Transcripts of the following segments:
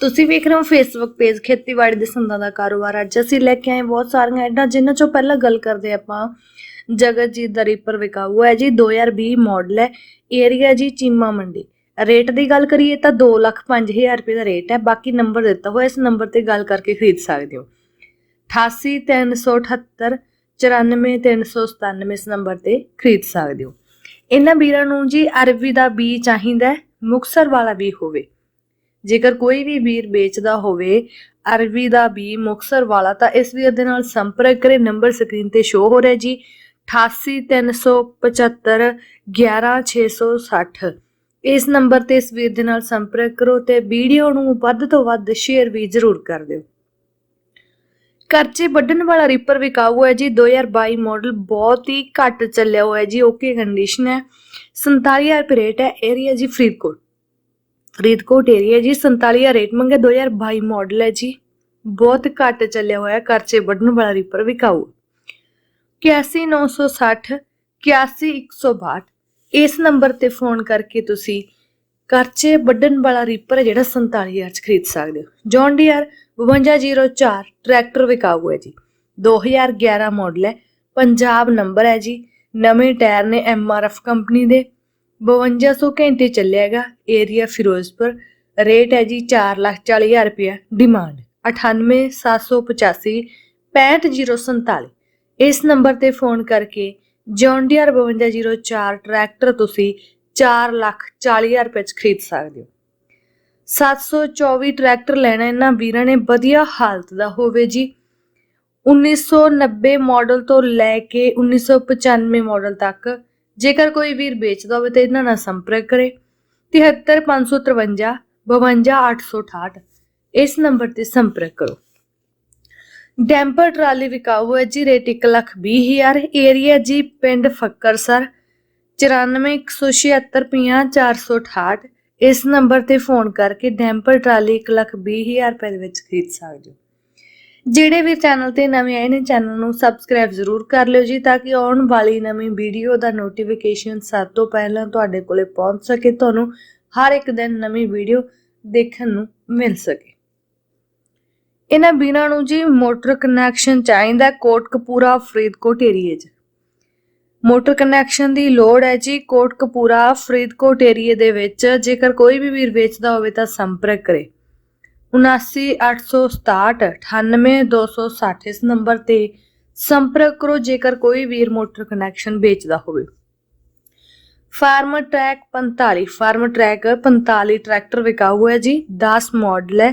ਤੁਸੀਂ ਵੇਖ ਰਹੇ ਹੋ ਫੇਸਬੁੱਕ ਪੇਜ ਖੇਤੀਬਾੜੀ ਦੇ ਸੰਦਾਂ ਦਾ ਕਾਰੋਬਾਰ। ਅੱਜ ਅਸੀਂ ਲੈ ਕੇ ਆਏ ਬਹੁਤ ਸਾਰੀਆਂ ਐਡਾਂ ਜਿਨ੍ਹਾਂ 'ਚੋਂ ਪਹਿਲਾਂ ਗੱਲ ਕਰਦੇ ਆਪਾਂ। ਜਗਤਜੀਤ ਦਾ ਰੀਪਰ ਵਿਕਾਊ ਹੈ ਜੀ 2020 ਮਾਡਲ ਹੈ। ਏਰੀਆ ਜੀ ਚੀਮਾ ਮੰਡੀ। ਰੇਟ ਦੀ ਗੱਲ ਕਰੀਏ ਤਾਂ 2 ਲੱਖ 5000 ਰੁਪਏ ਦਾ ਰੇਟ ਹੈ। ਬਾਕੀ ਨੰਬਰ ਦਿੱਤਾ ਹੋਇਆ ਇਸ ਨੰਬਰ ਤੇ ਗੱਲ ਕਰਕੇ ਖਰੀਦ ਸਕਦੇ ਹੋ। 88378 94397 ਇਸ ਨੰਬਰ ਤੇ ਖਰੀਦ ਸਕਦੇ ਹੋ। ਇਹਨਾਂ ਵੀਰਾਂ ਨੂੰ ਜੀ ਅਰਬੀ ਦਾ ਬੀ ਚਾਹੀਦਾ ਹੈ, ਮੁਕਤਸਰ ਵਾਲਾ ਵੀ ਹੋਵੇ। ਜੇਕਰ ਕੋਈ ਵੀ ਵੀਰ ਵੇਚਦਾ ਹੋਵੇ ਅਰਬੀ ਦਾ ਵੀ ਮੁਕਤਸਰ ਵਾਲਾ, ਤਾਂ ਇਸ ਵੀਰ ਦੇ ਨਾਲ ਸੰਪਰਕ ਕਰੇ। ਨੰਬਰ ਸਕਰੀਨ ਤੇ ਸ਼ੋ ਹੋ ਰਿਹਾ ਜੀ। 88375 11660 ਇਸ ਨੰਬਰ ਤੇ ਇਸ ਵੀਰ ਦੇ ਨਾਲ ਸੰਪਰਕ ਕਰੋ ਤੇ ਵੀਡੀਓ ਨੂੰ ਵੱਧ ਤੋਂ ਵੱਧ ਸ਼ੇਅਰ ਵੀ ਜ਼ਰੂਰ ਕਰ ਦਿਓ। ਕਰਚੇ ਵੱਢਣ ਵਾਲਾ ਰੀਪਰ ਵਿਕਾਊ ਹੈ ਜੀ। 2022 ਮਾਡਲ ਬਹੁਤ ਹੀ ਘੱਟ ਚੱਲਿਆ ਹੋਇਆ ਜੀ। ਓਕੇ ਕੰਡੀਸ਼ਨ ਹੈ। 47000 ਰੁਪਏ ਰੇਟ ਹੈ। ਏਰੀਆ ਜੀ ਫਰੀਦਕੋਟ। ਫਰੀਦਕੋਟ ਏਰੀਆ ਜੀ 47000 ਰੇਟ ਮੰਗੇ 2022 ਮਾਡਲ ਹੈ ਜੀ। ਬਹੁਤ ਘੱਟ ਚੱਲਿਆ ਹੋਇਆ ਕਰਚੇ ਵੱਢਣ ਵਾਲਾ ਰੀਪਰ ਵਿਕਾਊ 81960 81162 ਇਸ ਨੰਬਰ ਤੇ ਫੋਨ ਕਰਕੇ ਤੁਸੀਂ ਕਰਚੇ ਵੱਢਣ ਵਾਲਾ ਰੀਪਰ ਹੈ ਜਿਹੜਾ 47000 ਚ ਖਰੀਦ ਸਕਦੇ ਹੋ। ਜੌਨ ਡੀਅਰ 5204 ਟਰੈਕਟਰ ਵਿਕਾਊ ਹੈ ਜੀ। 2011 ਮਾਡਲ ਹੈ, ਪੰਜਾਬ ਨੰਬਰ ਹੈ ਜੀ। ਨਵੇਂ ਟਾਇਰ ਨੇ ਐਮਆਰਐਫ ਕੰਪਨੀ ਦੇ। 5200 ਘੰਟੇ ਚੱਲਿਆਗਾ ਏਰੀਆ ਫਿਰੋਜ਼ਪੁਰ ਰੇਟ ਹੈ ਜੀ 440000 ਰੁਪਏ ਡਿਮਾਂਡ 98785 65047 ਇਸ ਨੰਬਰ ਤੇ ਫੋਨ ਕਰਕੇ ਜੌਨ ਡੀਅਰ 5204 ਟਰੈਕਟਰ ਤੁਸੀਂ 4 ਲੱਖ 40 ਹਜ਼ਾਰ ਰੁਪਏ ਚ ਖਰੀਦ ਸਕਦੇ ਹੋ। 724 ਟਰੈਕਟਰ ਲੈਣਾ ਇਹਨਾਂ ਵੀਰਾਂ ਨੇ, ਵਧੀਆ ਹਾਲਤ ਦਾ ਹੋਵੇ ਜੀ। 1990 ਮਾਡਲ ਤੋਂ ਲੈ ਕੇ 1995 ਮਾਡਲ ਤੱਕ ਜੇਕਰ ਕੋਈ ਵੀਰ ਵੇਚਦਾ ਹੋਵੇ ਤਾਂ ਇਹਨਾਂ ਨਾਲ ਸੰਪਰਕ ਕਰੇ। 73553 52868 ਇਸ ਨੰਬਰ ਤੇ ਸੰਪਰਕ ਕਰੋ। ਡੈਂਪਰ ਟਰਾਲੀ ਵਿਕਾਊ ਹੈ ਜੀ, ਰੇਟ 1 ਲੱਖ 20 ਹਜ਼ਾਰ। ਏਰੀਆ ਜੀ, ਪਿੰਡ ਫੱਕਰਸਰ 9416750468 ਇਸ ਨੰਬਰ ਤੇ ਫੋਨ ਕਰਕੇ ਡੈਂਪਰ ਟਰਾਲੀ 1 ਲੱਖ 20 ਹਜ਼ਾਰ ਰੁਪਏ ਦੇ ਵਿੱਚ ਖਰੀਦ ਸਕਦੇ ਹੋ। ਜਿਹੜੇ ਵੀ ਚੈਨਲ ਤੇ ਨਵੇਂ ਆਏ ਨੇ ਚੈਨਲ ਨੂੰ ਸਬਸਕ੍ਰਾਈਬ ਜ਼ਰੂਰ ਕਰ ਲਿਓ ਜੀ, ਤਾਂ ਕਿ ਆਉਣ ਵਾਲੀ ਨਵੀਂ ਵੀਡੀਓ ਦਾ ਨੋਟੀਫਿਕੇਸ਼ਨ ਸਭ ਤੋਂ ਪਹਿਲਾਂ ਤੁਹਾਡੇ ਕੋਲੇ ਪਹੁੰਚ ਸਕੇ, ਤੁਹਾਨੂੰ ਹਰ ਇੱਕ ਦਿਨ ਨਵੀਂ ਵੀਡੀਓ ਦੇਖਣ ਨੂੰ ਮਿਲ ਸਕੇ। ਇਹਨਾਂ ਬਿਨਾਂ ਨੂੰ ਜੀ ਮੋਟਰ ਕਨੈਕਸ਼ਨ ਚਾਹੀਦਾ ਹੈ ਕੋਟਕਪੂਰਾ ਫਰੀਦਕੋਟ ਏਰੀਏ 'ਚ। ਮੋਟਰ ਕਨੈਕਸ਼ਨ ਦੀ ਲੋੜ ਹੈ ਜੀ ਕੋਟਕਪੂਰਾ ਫਰੀਦਕੋਟ ਏਰੀਏ ਦੇ ਵਿੱਚ, ਜੇਕਰ ਕੋਈ ਵੀ ਵੀਰ ਵੇਚਦਾ ਹੋਵੇ ਤਾਂ ਸੰਪਰਕ ਕਰੇ। 79867 98260 ਇਸ ਨੰਬਰ ਤੇ ਸੰਪਰਕ ਕਰੋ, ਜੇਕਰ ਕੋਈ ਵੀਰ ਮੋਟਰ ਕਨੈਕਸ਼ਨ ਵੇਚਦਾ ਹੋਵੇ। Farmtrac 45 Farmtrac 45 tractor ਵਿਕਾਊ ਹੈ ਜੀ 10 ਮਾਡਲ ਹੈ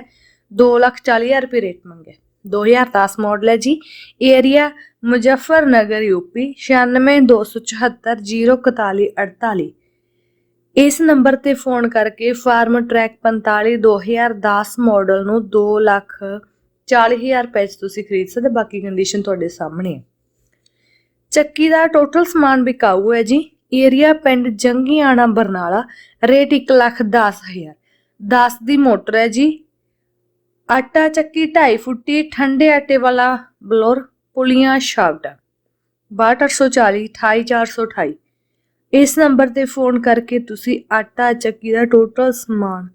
240000 ਰੁਪਏ ਰੇਟ ਮੰਗੇ 2010 ਮਾਡਲ ਹੈ ਜੀ, ਏਰੀਆ ਮੁਜ਼ੱਫਰਨਗਰ ਯੂਪੀ 9627404148 ਇਸ ਨੰਬਰ ਤੇ ਫੋਨ ਕਰਕੇ ਫਾਰਮ ਟਰੈਕ 45 2010 ਮਾਡਲ ਨੂੰ 2 ਲੱਖ 40000 ਰੁਪਏ 'ਚ ਤੁਸੀਂ ਖਰੀਦ ਸਕਦੇ ਬਾਕੀ ਕੰਡੀਸ਼ਨ ਤੁਹਾਡੇ ਸਾਹਮਣੇ ਹੈ ਚੱਕੀ ਦਾ ਟੋਟਲ ਸਮਾਨ ਵਿਕਾਊ ਹੈ ਜੀ। ਏਰੀਆ ਪਿੰਡ ਜੰਗੀਆਣਾ ਬਰਨਾਲਾ ਰੇਟ 1 ਲੱਖ 10000 10 ਦੀ ਮੋਟਰ ਹੈ ਜੀ। ਆਟਾ ਚੱਕੀ 2.5 ਫੁੱਟੀ, ਠੰਡੇ ਆਟੇ ਵਾਲਾ ਬਲੋਰ, ਪੁਲੀਆਂ ਸ਼ਾਫਟ 6240 28428 ਇਸ ਨੰਬਰ ਤੇ ਫੋਨ ਕਰਕੇ ਤੁਸੀਂ ਆਟਾ, ਚੱਕੀ ਦਾ ਟੋਟਲ ਸਮਾਨ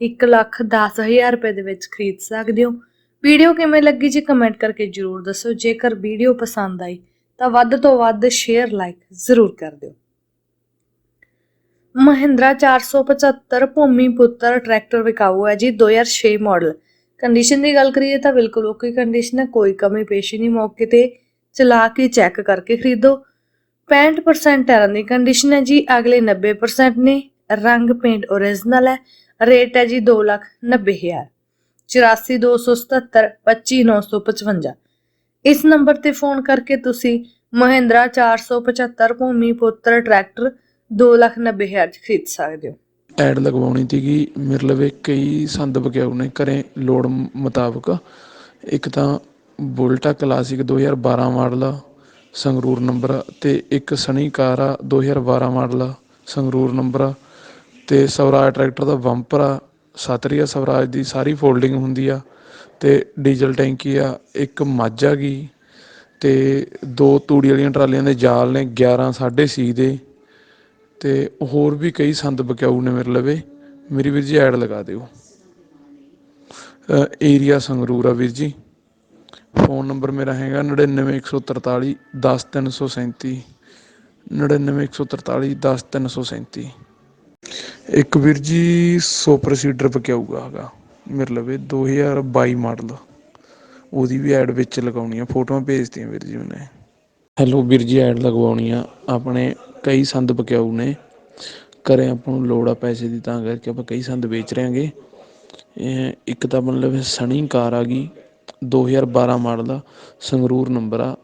1 ਲੱਖ 10000 ਰੁਪਏ ਦੇ ਵਿੱਚ ਖਰੀਦ ਸਕਦੇ ਹੋ। ਵੀਡੀਓ ਕਿਵੇਂ ਲੱਗੀ ਜੀ ਕਮੈਂਟ ਕਰਕੇ ਜਰੂਰ ਦੱਸੋ। ਜੇਕਰ ਵੀਡੀਓ ਪਸੰਦ ਆਈ ਤਾਂ ਵੱਧ ਤੋਂ ਵੱਧ ਸ਼ੇਅਰ ਲਾਈਕ ਜ਼ਰੂਰ ਕਰ ਦਿਓ। ਮਹਿੰਦਰਾ 475 ਭੂਮੀ ਪੁੱਤਰ ਟਰੈਕਟਰ ਵਿਕਾਊ ਹੈ ਜੀ 2006 ਮਾਡਲ। ਕੰਡੀਸ਼ਨ ਦੀ ਗੱਲ ਕਰੀਏ ਤਾਂ ਬਿਲਕੁਲ ਓਕੇ ਕੰਡੀਸ਼ਨ ਹੈ, ਕੋਈ ਕਮੀ ਪੇਸ਼ੀ ਨਹੀਂ। ਮੌਕੇ ਤੇ ਚਲਾ ਕੇ ਚੈੱਕ ਕਰਕੇ ਖਰੀਦੋ। 65% ਟਾਇਰਾਂ ਦੀ ਕੰਡੀਸ਼ਨ ਹੈ ਜੀ, ਅਗਲੇ 90% ਨੇ, ਰੰਗ ਪੇਂਟ ਓਰੀਜਨਲ ਹੈ ਰੇਟ ਹੈ ਜੀ 2 ਲੱਖ 90 ਹਜ਼ਾਰ 84277 25955 ਇਸ ਨੰਬਰ ਤੇ ਫੋਨ ਕਰਕੇ ਤੁਸੀਂ ਮਹਿੰਦਰਾ 475 ਭੂਮੀ ਪੁੱਤਰ ਟਰੈਕਟਰ 2 ਲੱਖ 90 ਚ ਖਰੀਦ ਸਕਦੇ ਹੋ। ਐਡ ਲਗਵਾਉਣੀ ਸੀਗੀ, ਮੇਰੇ ਲਵੇ ਕਈ ਸੰਦ ਬਕਿਆਉ ਨੇ ਘਰੇ ਲੋੜ ਮੁਤਾਬਕ। ਇੱਕ ਤਾਂ ਬੁਲਟਾ ਕਲਾਸਿਕ 2012 ਮਾਡਲ ਸੰਗਰੂਰ ਨੰਬਰ ਆ ਤੇ ਇੱਕ ਸਨੀ ਕਾਰ ਆ 2012 ਮਾਡਲ ਆ, ਸੰਗਰੂਰ ਨੰਬਰ ਆ ਤੇ ਸਵਰਾਜ ਟਰੈਕਟਰ ਦਾ ਬੰਪਰ ਆ ਸਤਰੀ ਆ ਸਵਰਾਜ ਦੀ ਸਾਰੀ ਫੋਲਡਿੰਗ ਹੁੰਦੀ ਆ ਤੇ ਡੀਜ਼ਲ ਟੈਂਕੀ ਆ, ਇੱਕ ਮੱਝ ਆ ਗਈ ਤੇ ਦੋ ਤੂੜੀ ਵਾਲੀਆਂ ਟਰਾਲੀਆਂ ਦੇ ਜਾਲ ਨੇ 11 6.5 ਦੇ ਤੇ ਹੋਰ ਵੀ ਕਈ ਸੰਦ ਬਕਿਆਊ ਨੇ ਮੇਰੇ ਲਵੇ, ਮੇਰੀ ਵੀਰ ਜੀ ਐਡ ਲਗਾ ਦਿਓ। ਏਰੀਆ ਸੰਗਰੂਰ ਆ ਵੀਰ ਜੀ। ਫੋਨ ਨੰਬਰ ਮੇਰਾ ਹੈਗਾ ਨੜਿਨਵੇਂ ਇੱਕ ਸੌ ਤਰਤਾਲੀ ਦਸ ਤਿੰਨ ਸੌ ਸੈਂਤੀ। ਨੜਿਨਵੇਂ ਇੱਕ ਸੌ ਤਰਤਾਲੀ ਦਸ ਤਿੰਨ ਸੌ ਸੈਂਤੀ। ਇੱਕ ਵੀਰ ਜੀ ਸੁਪਰ ਸੀਡਰ ਬਕਿਆਊਗਾ ਹੈਗਾ, ਮੇਰੇ ਲਵੇ 2022 ਮਾਡਲ। ਉਹਦੀ ਵੀ ਐਡ ਵਿੱਚ ਲਗਾਉਣੀ ਆ ਫੋਟੋਆਂ ਭੇਜਤੀਆਂ ਵੀਰ ਜੀ ਉਹਨੇ। ਹੈਲੋ ਵੀਰ ਜੀ, ਐਡ ਲਗਵਾਉਣੀ ਆ ਆਪਣੇ ਕਈ ਸੰਦ ਬਕਿਆਊ ਨੇ। ਕਰੇ ਆਪਾਂ ਨੂੰ ਲੋੜ ਆ ਪੈਸੇ ਦੀ ਤਾਂ ਕਰਕੇ ਆਪਾਂ ਕਈ ਸੰਦ ਵੇਚ ਰਹੇ ਹਾਂਗੇ। ਇਹ ਇੱਕ ਤਾਂ ਮਤਲਬ ਸਣੀ ਕਾਰ ਆ ਗਈ 2012 ਮਾਡਲ ਆ ਸੰਗਰੂਰ ਨੰਬਰ ਆ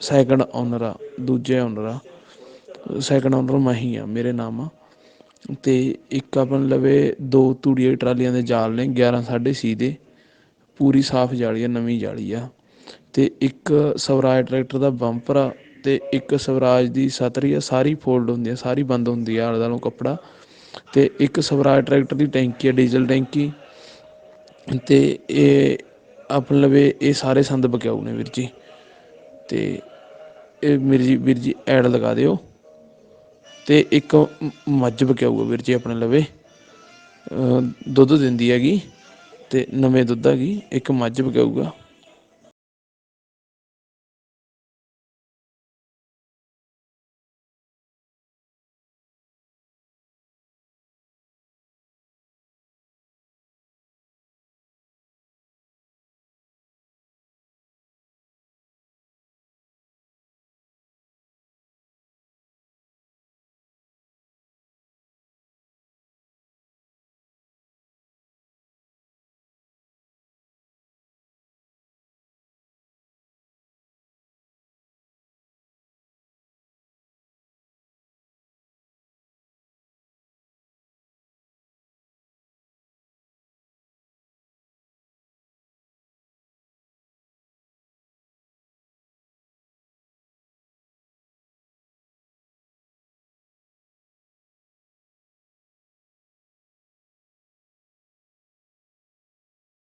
ਸੈਕਿੰਡ ਓਨਰ ਆ, ਦੂਜੇ ਓਨਰ ਆ ਸੈਕਿੰਡ ਓਨਰ ਮਾਹੀ ਆ, ਮੇਰੇ ਨਾਮ ਆ। ਤੇ ਇੱਕ ਆਪਣ ਲਵੇ ਦੋ ਤੂੜੀਆਂ ਟਰਾਲੀਆਂ ਦੇ ਜਾਲ ਨੇ 11 6.5 ਦੇ, ਪੂਰੀ ਸਾਫ਼ ਜਾਲੀ ਆ, ਨਵੀਂ ਜਾਲੀ ਆ। ਤੇ ਇੱਕ ਸਵਰਾਜ ਟਰੈਕਟਰ ਦਾ ਬੰਪਰ ਆ, ਤੇ ਇੱਕ ਸਵਰਾਜ ਦੀ ਸਤਰੀ ਆ, ਸਾਰੀ ਫੋਲਡ ਹੁੰਦੀ ਆ, ਸਾਰੀ ਬੰਦ ਹੁੰਦੀ ਆ ਆਲੇ ਦੁਆਲੇ ਕੱਪੜਾ। ਤੇ ਇੱਕ ਸਵਰਾਜ ਟਰੈਕਟਰ ਦੀ ਟੈਂਕੀ ਆ ਡੀਜ਼ਲ ਟੈਂਕੀ। ਤੇ ਇਹ ਆਪਣੇ ਲਵੇ, ਇਹ ਸਾਰੇ ਸੰਦ ਬਕਿਆਊ ਨੇ ਵੀਰ ਜੀ। ਤੇ ਇਹ ਵੀਰ ਜੀ ਵੀਰ ਜੀ ਐਡ ਲਗਾ ਦਿਓ। ਤੇ ਇੱਕ ਮੱਝ ਬਕਿਆਊ ਵੀਰ ਜੀ ਆਪਣੇ ਲਵੇ। ਦੁੱਧ ਦਿੰਦੀ ਹੈਗੀ ਤੇ ਨਵੇਂ ਦੁੱਧ ਹੈਗੀ, ਇੱਕ ਮੱਝ ਬਕਿਆਊਗਾ।